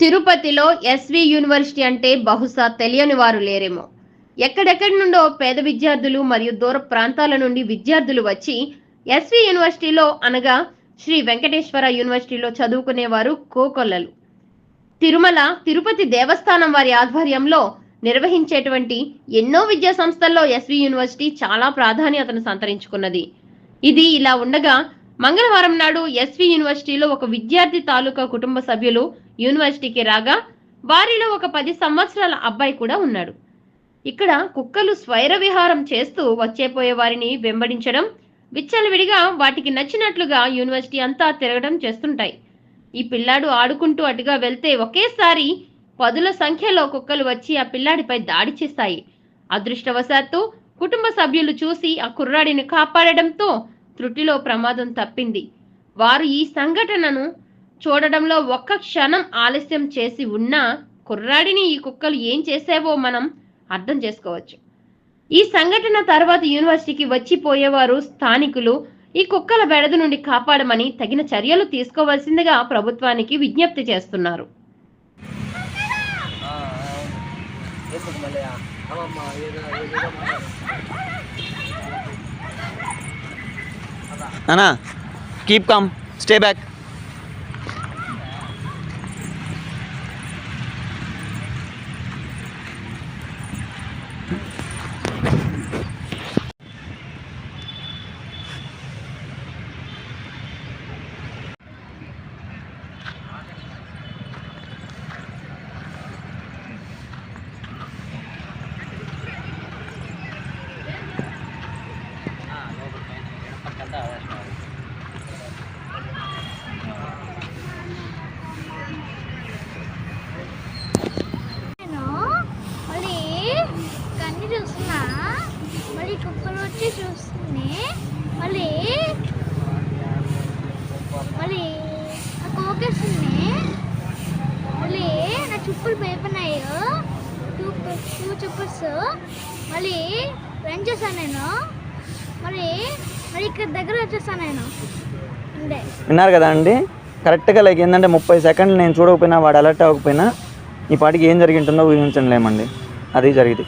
తిరుపతిలో SV university అంటే బహుశా తెలియని వారు లేరేమో. ఎక్కడెక్కడి నుండో పేద విద్యార్థులు మరియు దూర ప్రాంతాల నుండి విద్యార్థులు వచ్చి ఎస్వి యూనివర్సిటీలో అనగా శ్రీ వెంకటేశ్వర యూనివర్సిటీలో చదువుకునేవారు కోకొల్లలు. తిరుమల తిరుపతి దేవస్థానం వారి ఆధ్వర్యంలో నిర్వహించేటువంటి ఎన్నో విద్యా సంస్థల్లో ఎస్వి యూనివర్సిటీ చాలా ప్రాధాన్యతను సంతరించుకున్నది. ఇది ఇలా ఉండగా మంగళవారం నాడు ఎస్వి యూనివర్సిటీలో ఒక విద్యార్థి తాలూకా కుటుంబ సభ్యులు యూనివర్సిటీకి రాగా వారిలో ఒక పది సంవత్సరాల అబ్బాయి కూడా ఉన్నాడు. ఇక్కడ కుక్కలు స్వైర విహారం చేస్తూ వచ్చేపోయే వారిని వెంబడించడం విచ్చలవిడిగా వాటికి నచ్చినట్లుగా యూనివర్సిటీ అంతా తిరగడం చేస్తుంటాయి. ఈ పిల్లాడు ఆడుకుంటూ అటుగా వెళ్తే ఒకేసారి పదుల సంఖ్యలో కుక్కలు వచ్చి ఆ పిల్లాడిపై దాడి చేస్తాయి. అదృష్టవశాత్తు కుటుంబ సభ్యులు చూసి ఆ కుర్రాడిని కాపాడడంతో త్రుటిలో ప్రమాదం తప్పింది. వారు ఈ సంఘటనను చూడడంలో ఒక్క క్షణం ఆలస్యం చేసి ఉన్నా కుర్రాడిని ఈ కుక్కలు ఏం చేసేవో మనం అర్థం చేసుకోవచ్చు. ఈ సంఘటన తర్వాత యూనివర్సిటీకి వచ్చిపోయేవారు స్థానికులు ఈ కుక్కల బెడద నుండి కాపాడమని తగిన చర్యలు తీసుకోవాల్సిందిగా ప్రభుత్వానికి విజ్ఞప్తి చేస్తున్నారు. है ना? कीप कम स्टे बैक నేను మళ్ళీ కన్ను చూస్తున్నా మళ్ళీ కుక్కలు వచ్చి చూస్తుంది మళ్ళీ మళ్ళీ ఆ కోకేస్తుంది మళ్ళీ నా చుప్పులు పేపన్నాయి టూ టూ చుప్పర్స్ మళ్ళీ రన్ చేశాను నేను మళ్ళీ విన్నారు కదా అండి? కరెక్ట్గా లైక్ ఏంటంటే ముప్పై సెకండ్లు నేను చూడకపోయినా వాడు అలర్ట్ అవ్వకపోయినా ఈ పాటికి ఏం జరిగింటుందో ఊహించలేమండి అది జరిగింది.